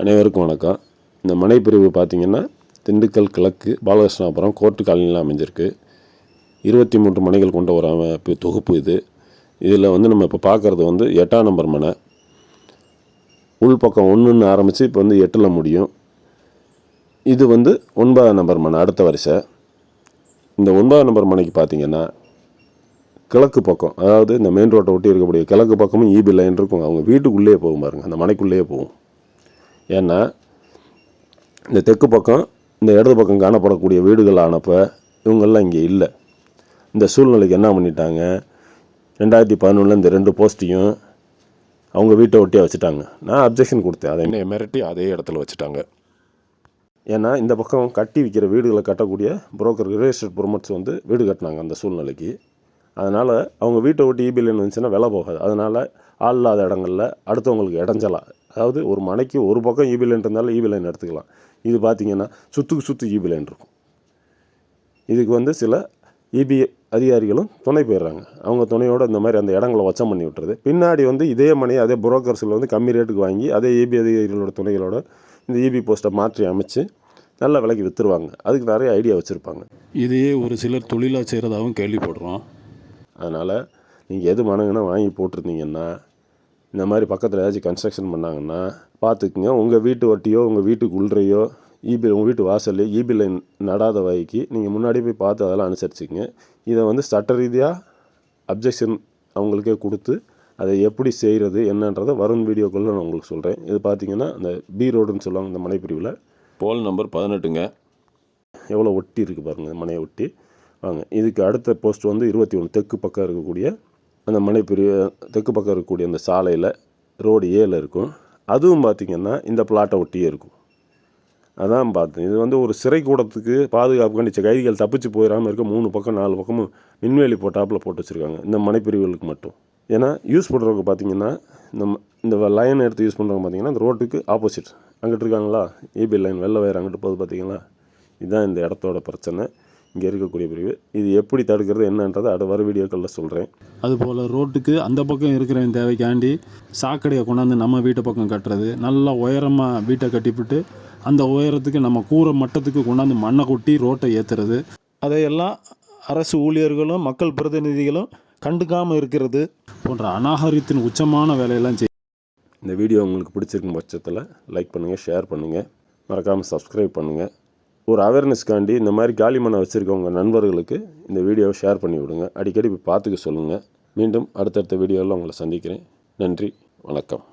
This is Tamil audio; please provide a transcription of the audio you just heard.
அனைவருக்கும் வணக்கம். இந்த மனைப்பிரிவு பார்த்தீங்கன்னா திண்டுக்கல் கிழக்கு பாலகிருஷ்ணாபுரம் கோர்ட்டு காலனியில் அமைஞ்சிருக்கு. இருபத்தி மூன்று மனைகள் கொண்ட ஒரு அமைப்பு தொகுப்பு இது. இதில் வந்து நம்ம இப்போ பார்க்குறது வந்து எட்டாம் நம்பர் மனை. உள்பக்கம் ஒன்றுன்னு ஆரம்பித்து இப்போ வந்து எட்டில் முடியும். இது வந்து ஒன்பதாம் நம்பர் மனை அடுத்த வரிசை. இந்த ஒன்பதாம் நம்பர் மனைக்கு பார்த்தீங்கன்னா கிழக்கு பக்கம் அதாவது இந்த மெயின் ரோட்டை ஒட்டி இருக்கக்கூடிய கிழக்கு பக்கமும் ஈபி லைன் இருக்கும். அவங்க வீட்டுக்குள்ளேயே போகும் பாருங்கள் அந்த மனைக்குள்ளேயே போகும். ஏன்னா இந்த தெற்கு பக்கம் இந்த இடது பக்கம் காணப்படக்கூடிய வீடுகள் ஆனப்போ இவங்கெல்லாம் இங்கே இல்லை. இந்த சூழ்நிலைக்கு என்ன பண்ணிட்டாங்க? ரெண்டாயிரத்தி பதினொன்றில் இந்த ரெண்டு போஸ்ட்டையும் அவங்க வீட்டை ஒட்டியே வச்சுட்டாங்க. நான் அப்ஜெக்ஷன் கொடுத்தேன். அதை என்னை மிரட்டி அதே இடத்துல வச்சுட்டாங்க. ஏன்னா இந்த பக்கம் கட்டி விற்கிற வீடுகளை கட்டக்கூடிய புரோக்கர் ரியல் எஸ்டேட் ப்ரொமோட்ஸ் வந்து வீடு கட்டினாங்க அந்த சூழ்நிலைக்கு. அதனால் அவங்க வீட்டை ஒட்டி இபில் இருந்துச்சுன்னா விலை போகாது. அதனால் ஆள் இல்லாத இடங்களில் அடுத்தவங்களுக்கு இடைஞ்சலாம் அதாவது ஒரு மனைக்கு ஒரு பக்கம் இபி லைன் இருந்தாலும் இபி லைன் எடுத்துக்கலாம். இது பார்த்தீங்கன்னா சுற்றுக்கு சுற்று இபி லைன் இருக்கும். இதுக்கு வந்து சில இபி அதிகாரிகளும் துணை போயிடுறாங்க. அவங்க துணையோட இந்த மாதிரி அந்த இடங்களை வச்சம் பண்ணி விட்டுறது. பின்னாடி வந்து இதே மணி அதே புரோக்கர்ஸில் வந்து கம்மி ரேட்டுக்கு வாங்கி அதே இபி அதிகாரிகளோட துணைகளோட இந்த இபி போஸ்ட்டை மாற்றி அமைச்சு நல்ல விலைக்கு விற்றுருவாங்க அதுக்கு நிறைய ஐடியா வச்சுருப்பாங்க. இதையே ஒரு சிலர் தொழிலாக செய்கிறதாகவும் கேள்விப்படுறோம். அதனால் நீங்கள் எது மனங்கன்னா வாங்கி போட்டிருந்தீங்கன்னா இந்த மாதிரி பக்கத்தில் ஏதாச்சும் கன்ஸ்ட்ரக்ஷன் பண்ணாங்கன்னா பார்த்துக்குங்க. உங்கள் வீட்டு வட்டியோ உங்கள் வீட்டுக்கு உள்ளறையோ ஈபி உங்கள் வீட்டு வாசல்லையோ ஈபி லைன் நடாத வகைக்கு நீங்கள் முன்னாடி போய் பார்த்து அதெல்லாம் அனுசரிச்சுங்க. இதை வந்து சட்ட ரீதியாக அப்ஜெக்ஷன் அவங்களுக்கே கொடுத்து அதை எப்படி செய்கிறது என்னன்றதை வரும் வீடியோக்குள்ளே நான் உங்களுக்கு சொல்கிறேன் இது பார்த்தீங்கன்னா அந்த பி ரோடுன்னு சொல்லுவாங்க இந்த மனைப்பிரிவில் போல் நம்பர் பதினெட்டுங்க. எவ்வளோ ஒட்டி இருக்குது பாருங்கள் மனையை ஒட்டி. வாங்க இதுக்கு அடுத்த போஸ்ட் வந்து இருபத்தி ஒன்று தெற்கு பக்கம் இருக்கக்கூடிய அந்த மனைப்பிரி தெற்கு பக்கம் இருக்கக்கூடிய அந்த சாலையில் ரோடு ஏல இருக்கும். அதுவும் பார்த்திங்கன்னா இந்த பிளாட்டை ஒட்டியே இருக்கும். அதான் பார்த்தேன். இது வந்து ஒரு சிறை கூடத்துக்கு பாதுகாப்பு கண்டிச்ச கைதிகள் தப்பிச்சு போயிடாமல் இருக்க மூணு பக்கம் நாலு பக்கமும் மின்வேலி போட்டாப்பில் போட்டு வச்சுருக்காங்க. இந்த மனைப்பிரிவுகளுக்கு மட்டும். ஏன்னா யூஸ் பண்ணுறவங்க பார்த்திங்கன்னா இந்த இந்த லைன் எடுத்து யூஸ் பண்ணுறவங்க பார்த்தீங்கன்னா இந்த ரோட்டுக்கு ஆப்போசிட் அங்கிட்டு இருக்காங்களா? ஏபி லைன் வெள்ளை வயர் அங்கிட்டு போகுது பார்த்தீங்களா இதுதான் இந்த இடத்தோட பிரச்சனை. இங்கே இருக்கக்கூடிய பிரிவு. இது எப்படி தடுக்கிறது என்னன்றதை அடுத்த வர வீடியோக்களில் சொல்கிறேன் அதுபோல் ரோட்டுக்கு அந்த பக்கம் இருக்கிற தேவைக்காண்டி சாக்கடையை கொண்டாந்து நம்ம வீட்டு பக்கம் கட்டுறது. நல்லா உயரமாக வீட்டை கட்டிவிட்டு அந்த உயரத்துக்கு நம்ம கூரை மட்டத்துக்கு கொண்டாந்து மண்ணை கொட்டி ரோட்டை ஏற்றுறது அதையெல்லாம் அரசு ஊழியர்களும் மக்கள் பிரதிநிதிகளும் கண்டுக்காமல் இருக்கிறது போன்ற அநாகரிகத்தின் உச்சமான வேலையெல்லாம் செய் இந்த வீடியோ உங்களுக்கு பிடிச்சிருக்கும் பட்சத்தில் லைக் பண்ணுங்கள் ஷேர் பண்ணுங்கள் மறக்காமல் சப்ஸ்கிரைப் பண்ணுங்கள் ஒரு அவேர்னஸ்க்காண்டி இந்த மாதிரி காலி மனை வச்சுருக்கவங்க நண்பர்களுக்கு இந்த வீடியோவை ஷேர் பண்ணி விடுங்க. அடிக்கடி போய் பார்த்துக்க சொல்லுங்கள் மீண்டும் அடுத்தடுத்த வீடியோவில் உங்களை சந்திக்கிறேன். நன்றி. வணக்கம்.